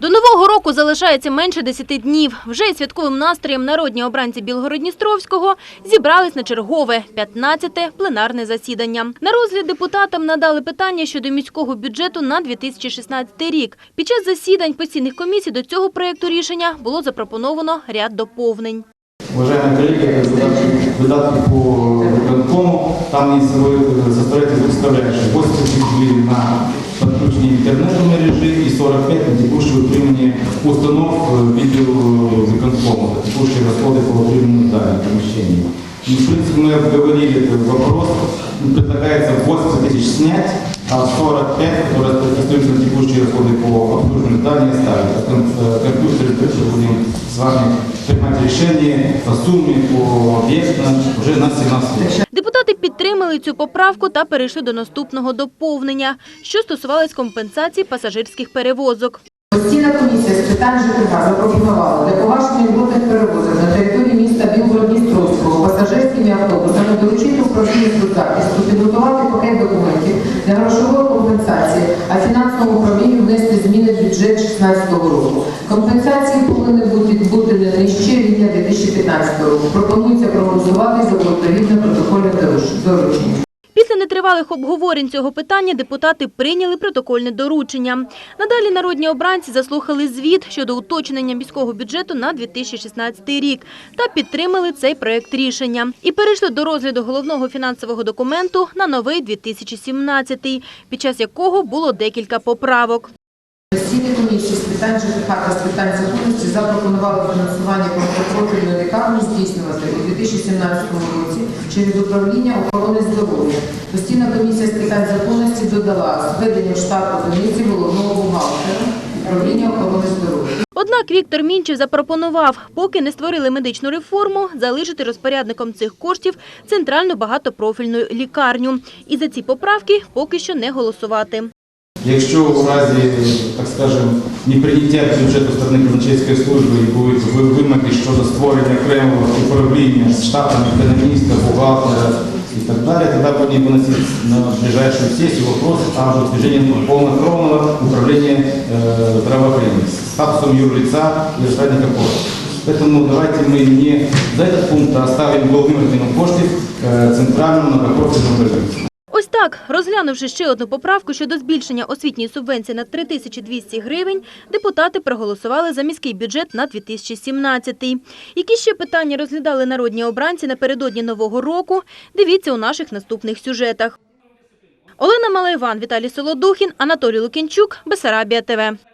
До нового року залишається менше 10 днів. Вже із святковим настроєм народні обранці Білгородністровського зібрались на чергове 15-те пленарне засідання. На розгляд депутатам надали питання щодо міського бюджету на 2016 рік. Під час засідань постійних комісій до цього проєкту рішення було запропоновано ряд доповнень Уважаемые коллеги, это задатки, выдатки по виконкому. Там они собой состоят из двух составляющих. 80 тысяч гривен на подключение интернету мережи и 45 на текущее утримание установ э, видеовиконкома, это текущие расходы по утриманию зданий, помещений. И, в принципе, мы обговорили этот вопрос. Предлагается 80 тысяч снять, а 45, которые остаются на текущие расходы по обслуживанию здания, ставить. А кон- э, компьютеры дальше будем с вами принимать решение по сумме, по объектам уже на 17 лет. Депутати підтримали цю поправку та перейшли до наступного доповнення, що стосувалось компенсації пасажирських перевозок. Постійна комісія з питань ЖКХ запропонувала для поважних водних перевозок на території міста Білгород-Дністровського пасажирськими автобусами доручити управління 2016 року. Компенсації повинні бути, бути не нижче рівня 2015 року. Пропонується проголосувати за відповідне протокольне доручення. Після нетривалих обговорень цього питання депутати прийняли протокольне доручення. Надалі народні обранці заслухали звіт щодо уточнення міського бюджету на 2016 рік та підтримали цей проект рішення. І перейшли до розгляду головного фінансового документу на новий 2017, під час якого було декілька поправок. Комісії з питань ЖКХ та з питань законності запропонували фінансування протипрофільної лікарні здійснювати у 2017 році через управління охорони здоров'я. Постійна комісія з питань законності додала зведення в штат одиниці головного бухгалтера управління охорони здоров'я. Однак Віктор Мінчев запропонував, поки не створили медичну реформу, залишити розпорядником цих коштів центральну багатопрофільну лікарню. І за ці поправки поки що не голосувати. Якщо в разі, так скажем, неприйняття бюджету сторони казначейської служби і будуть ви- вимоги щодо створення окремого управління з штатом економіста, бухгалтера і так далі, тоді будемо виносити на ближайшую сесію вопрос о утверждении полнокровного управления э, здравоохранения с статусом юрлица и распорядника коштов. Поэтому давайте мы не за этот пункт а оставим головным органом коштів э, центральному многопрофильному больницу. Ось так, розглянувши ще одну поправку щодо збільшення освітньої субвенції на 3200 гривень, депутати проголосували за міський бюджет на 2017. Які ще питання розглядали народні обранці напередодні Нового року, дивіться у наших наступних сюжетах. Олена Малайван, Віталій Солодухін, Анатолій Лукінчук, Бесарабія ТВ.